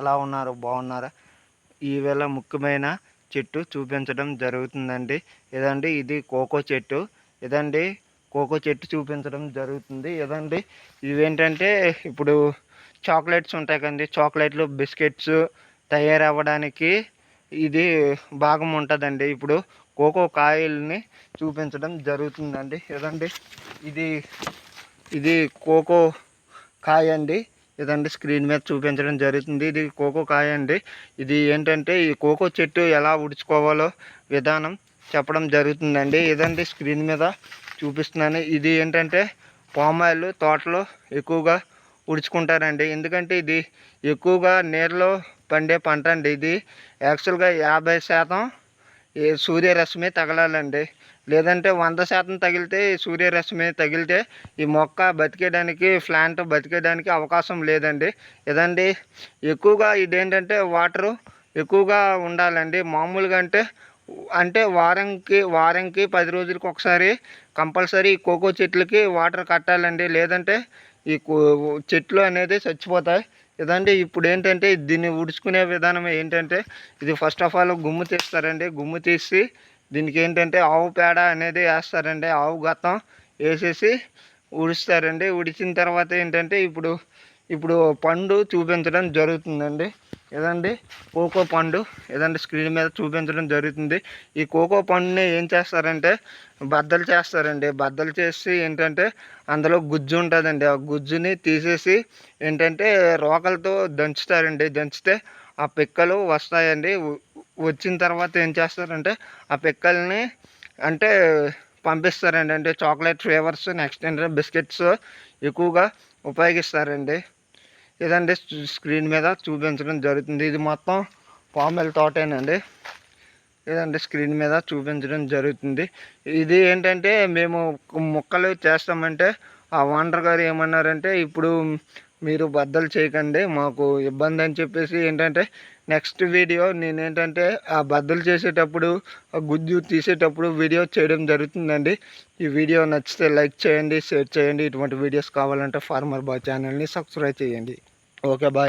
ఎలా ఉన్నారు? బాగున్నారా? ఈవేళ ముఖ్యమైన చెట్టు చూపించడం జరుగుతుందండి. ఇదండి ఇది కోకో చెట్టు. ఇదండి కోకో చెట్టు చూపించడం జరుగుతుంది. ఇదండి ఇవేంటంటే ఇప్పుడు చాక్లెట్స్ ఉంటాయి కదండి. చాక్లెట్లు బిస్కెట్స్ తయారవ్వడానికి ఇది భాగం ఉంటుందండి. ఇప్పుడు కోకో కాయల్ని చూపించడం జరుగుతుందండి. ఇదండి ఇది ఇది కోకో కాయ అండి ఇదండి స్క్రీన్ మీద చూపించడం జరుగుతుంది. ఇది కోకో కాయ అండి. ఇది ఏంటంటే ఈ కోకో చెట్టు ఎలా ఉడుచుకోవాలో విధానం చెప్పడం జరుగుతుందండి. ఇదండి స్క్రీన్ మీద చూపిస్తున్నాను. ఇది ఏంటంటే పామాయిల్ తోటలో ఎక్కువగా ఉడుచుకుంటారండి. ఎందుకంటే ఇది ఎక్కువగా నీళ్ళలో పండే పంట అండి. ఇది యాక్చువల్గా యాభై శాతం ఈ సూర్యరశ్మి తగలాలండి. లేదంటే వంద శాతం తగిలితే ఈ సూర్యరశ్మి తగిలితే ఈ మొక్క బతికేయడానికి ప్లాంట్ బతికేయడానికి అవకాశం లేదండి. ఇదండి ఎక్కువగా ఇదేంటంటే వాటరు ఎక్కువగా ఉండాలండి. మామూలుగా అంటే అంటే వారంకి వారంకి పది రోజులకి ఒకసారి కంపల్సరీ కోకో చెట్లకి వాటర్ కట్టాలండి. లేదంటే ఈ కో- చెట్లు అనేది చచ్చిపోతాయి. ఏదంటే ఇప్పుడు ఏంటంటే దీన్ని ఉడుచుకునే విధానం ఏంటంటే ఇది ఫస్ట్ ఆఫ్ ఆల్ గుమ్ము తీస్తారండి. గుమ్ము తీసి దీనికి ఏంటంటే ఆవు పేడ అనేది వేస్తారండి. ఆవు గత్తం వేసేసి ఉడుస్తారండి ఉడిచిన తర్వాత ఏంటంటే ఇప్పుడు ఇప్పుడు పండు చూపించడం జరుగుతుందండి. ఏదండి? కోకో పండు. ఏదంటే స్క్రీన్ మీద చూపించడం జరుగుతుంది. ఈ కోకో పండుని ఏం చేస్తారంటే బద్దలు చేస్తారండి. బద్దలు చేసి ఏంటంటే అందులో గుజ్జు ఉంటుందండి. ఆ గుజ్జుని తీసేసి ఏంటంటే రోకలతో దంచుతారండి. దంచితే ఆ పిక్కలు వస్తాయండి. వచ్చిన తర్వాత ఏం చేస్తారంటే ఆ పిక్కల్ని అంటే పంపిస్తారండి. అంటే చాక్లెట్ ఫ్లేవర్స్ నెక్స్ట్ ఏంటంటే బిస్కెట్స్ ఎక్కువగా ఉపయోగిస్తారండి. ఇదండి స్క్రీన్ మీద చూపించడం జరుగుతుంది. ఇది మొత్తం పామెల్ తోటేనండి ఇదండి స్క్రీన్ మీద చూపించడం జరుగుతుంది. ఇది ఏంటంటే మేము మొక్కలు చేస్తామంటే ఆ ఓనర్ గారు ఏమన్నారంటే ఇప్పుడు మీరు బద్దలు చేయకండి మాకు ఇబ్బంది అని చెప్పేసి ఏంటంటే నెక్స్ట్ వీడియో నేను ఏంటంటే ఆ బద్దలు చేసేటప్పుడు ఆ గుజ్జు తీసేటప్పుడు వీడియో చేయడం జరుగుతుందండి. ఈ వీడియో నచ్చితే లైక్ చేయండి షేర్ చేయండి. ఇటువంటి వీడియోస్ కావాలంటే ఫార్మర్ బాయ్ ఛానల్ని సబ్స్క్రైబ్ చేయండి. Okay bye.